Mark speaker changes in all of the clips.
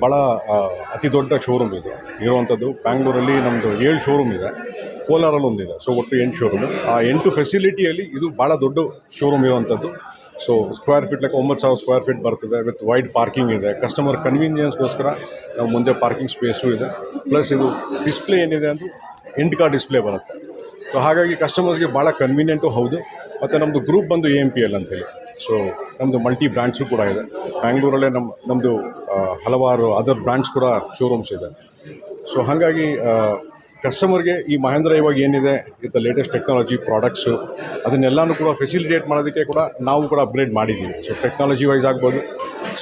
Speaker 1: ಆ, ಅತಿ ದೊಡ್ಡ ಶೋರೂಮ್ ಇದು. ಇರುವಂಥದ್ದು ಬ್ಯಾಂಗ್ಳೂರಲ್ಲಿ ನಮ್ಮದು ಏಳು ಶೋರೂಮ್ ಇದೆ. ಕೋಲಾರಲ್ಲಿ ಒಂದಿದೆ. ಸೊ ಒಟ್ಟು ಎಂಟು ಶೋರೂಮ್ ಆ ಎಂಟು ಫೆಸಿಲಿಟಿಯಲ್ಲಿ ಇದು ಭಾಳ ದೊಡ್ಡ ಶೋರೂಮ್ ಇರುವಂಥದ್ದು. ಸೊ ಸ್ಕ್ವೇರ್ ಫೀಟ್ ಲೆಕ್ಕ ಒಂಬತ್ತು ಸಾವಿರ ಸ್ಕ್ವೇರ್ ಫೀಟ್ ಬರ್ತದೆ ವಿತ್ ವೈಡ್ ಪಾರ್ಕಿಂಗ್ ಇದೆ. ಕಸ್ಟಮರ್ ಕನ್ವೀನಿಯನ್ಸ್ಗೋಸ್ಕರ ನಾವು ಮುಂದೆ ಪಾರ್ಕಿಂಗ್ ಸ್ಪೇಸು ಇದೆ. ಪ್ಲಸ್ ಇದು ಡಿಸ್ಪ್ಲೇ ಏನಿದೆ ಅಂದ್ರೆ ಎಂಟು ಕಾರ್ ಡಿಸ್ಪ್ಲೇ ಬರುತ್ತೆ. ಸೊ ಹಾಗಾಗಿ ಕಸ್ಟಮರ್ಸ್ಗೆ ಭಾಳ ಕನ್ವೀನಿಯೆಂಟು ಹೌದು. ಮತ್ತು ನಮ್ಮದು ಗ್ರೂಪ್ ಬಂದು ಎ ಎಂ ಪಿ ಎಲ್ ಅಂತೇಳಿ. ಸೊ ನಮ್ಮದು ಮಲ್ಟಿ ಬ್ರ್ಯಾಂಡ್ಸು ಕೂಡ ಇದೆ. ಬ್ಯಾಂಗ್ಳೂರಲ್ಲೇ ನಮ್ಮ ನಮ್ಮದು ಹಲವಾರು ಅದರ್ ಬ್ರ್ಯಾಂಡ್ಸ್ ಕೂಡ ಶೋರೂಮ್ಸ್ ಇದೆ. ಸೊ ಹಾಗಾಗಿ ಕಸ್ಟಮರ್ಗೆ ಈ ಮಹೇಂದ್ರ ಇವಾಗ ಏನಿದೆ ವಿತ್ ಲೇಟೆಸ್ಟ್ ಟೆಕ್ನಾಲಜಿ ಪ್ರಾಡಕ್ಟ್ಸು ಅದನ್ನೆಲ್ಲನೂ ಕೂಡ ಫೆಸಿಲಿಟೇಟ್ ಮಾಡೋದಕ್ಕೆ ಕೂಡ ನಾವು ಕೂಡ ಅಪ್ಗ್ರೇಡ್ ಮಾಡಿದ್ದೀವಿ. ಸೊ ಟೆಕ್ನಾಲಜಿ ವೈಸ್ ಆಗ್ಬೋದು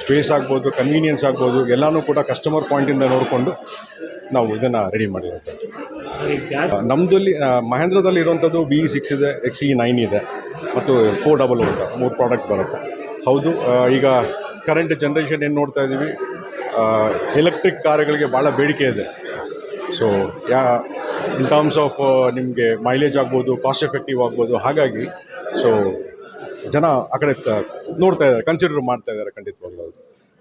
Speaker 1: ಸ್ಪೇಸ್ ಆಗ್ಬೋದು ಕನ್ವೀನಿಯನ್ಸ್ ಆಗ್ಬೋದು, ಎಲ್ಲನೂ ಕೂಡ ಕಸ್ಟಮರ್ ಪಾಯಿಂಟಿಂದ ನೋಡಿಕೊಂಡು ನಾವು ಇದನ್ನು ರೆಡಿ ಮಾಡಿರುತ್ತೆ ನಮ್ಮದಲ್ಲಿ ಮಹೇಂದ್ರದಲ್ಲಿ ಇರುವಂಥದ್ದು ಬಿ ಇ ಸಿಕ್ಸ್ ಇದೆ ಎಕ್ಸ್ ಇ ನೈನ್ ಇದೆ, ಮತ್ತು ಫೋರ್ ಡಬಲ್ ಅಂತ ಮೂರು ಪ್ರಾಡಕ್ಟ್ ಬರುತ್ತೆ. ಹೌದು ಈಗ ಕರೆಂಟ್ ಜನ್ರೇಷನ್ ಏನು ನೋಡ್ತಾ ಇದ್ದೀವಿ? ಎಲೆಕ್ಟ್ರಿಕ್ ಕಾರುಗಳಿಗೆ ಭಾಳ ಬೇಡಿಕೆ ಇದೆ. So yeah in terms of ನಿಮಗೆ ಮೈಲೇಜ್ ಆಗ್ಬೋದು ಕಾಸ್ಟ್ ಎಫೆಕ್ಟಿವ್ ಆಗ್ಬೋದು, ಹಾಗಾಗಿ ಸೊ ಜನ ಆ ಕಡೆ ನೋಡ್ತಾ ಇದ್ದಾರೆ ಕನ್ಸಿಡರ್ ಮಾಡ್ತಾ ಇದ್ದಾರೆ ಖಂಡಿತವಾಗ್ಲೂ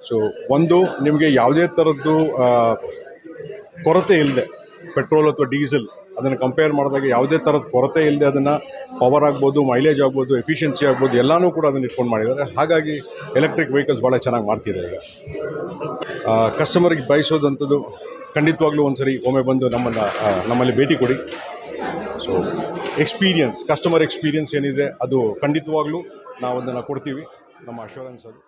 Speaker 1: ಸೊ ಒಂದು, ನಿಮಗೆ ಯಾವುದೇ ಥರದ್ದು ಕೊರತೆ ಇಲ್ಲದೆ ಪೆಟ್ರೋಲ್ ಅಥವಾ ಡೀಸೆಲ್ ಅದನ್ನು ಕಂಪೇರ್ ಮಾಡಿದಾಗ ಯಾವುದೇ ಥರದ ಕೊರತೆ ಇಲ್ಲದೆ ಅದನ್ನು ಪವರ್ ಆಗ್ಬೋದು ಮೈಲೇಜ್ ಆಗ್ಬೋದು ಎಫಿಷಿಯನ್ಸಿ ಆಗ್ಬೋದು, ಎಲ್ಲನೂ ಕೂಡ ಅದನ್ನು ಇಟ್ಕೊಂಡು ಮಾಡಿದ್ದಾರೆ. ಹಾಗಾಗಿ ಎಲೆಕ್ಟ್ರಿಕ್ ವೆಹಿಕಲ್ಸ್ ಭಾಳ ಚೆನ್ನಾಗಿ ಮಾಡ್ತಿದೆ ಈಗ. ಕಸ್ಟಮರ್ಗೆ ಬಯಸೋದಂಥದ್ದು ಖಂಡಿತವಾಗ್ಲೂ ಒಂದು ಸರಿ ಒಮ್ಮೆ ಬಂದು ನಮ್ಮನ್ನು ನಮ್ಮಲ್ಲಿ ಭೇಟಿ ಕೊಡಿ. ಸೊ ಎಕ್ಸ್ಪೀರಿಯನ್ಸ್ ಕಸ್ಟಮರ್ ಎಕ್ಸ್ಪೀರಿಯನ್ಸ್ ಏನಿದೆ ಅದು ಖಂಡಿತವಾಗ್ಲೂ ನಾವು ಅದನ್ನು ಕೊಡ್ತೀವಿ. ನಮ್ಮ ಅಶ್ಯೂರೆನ್ಸ್ ಅದು.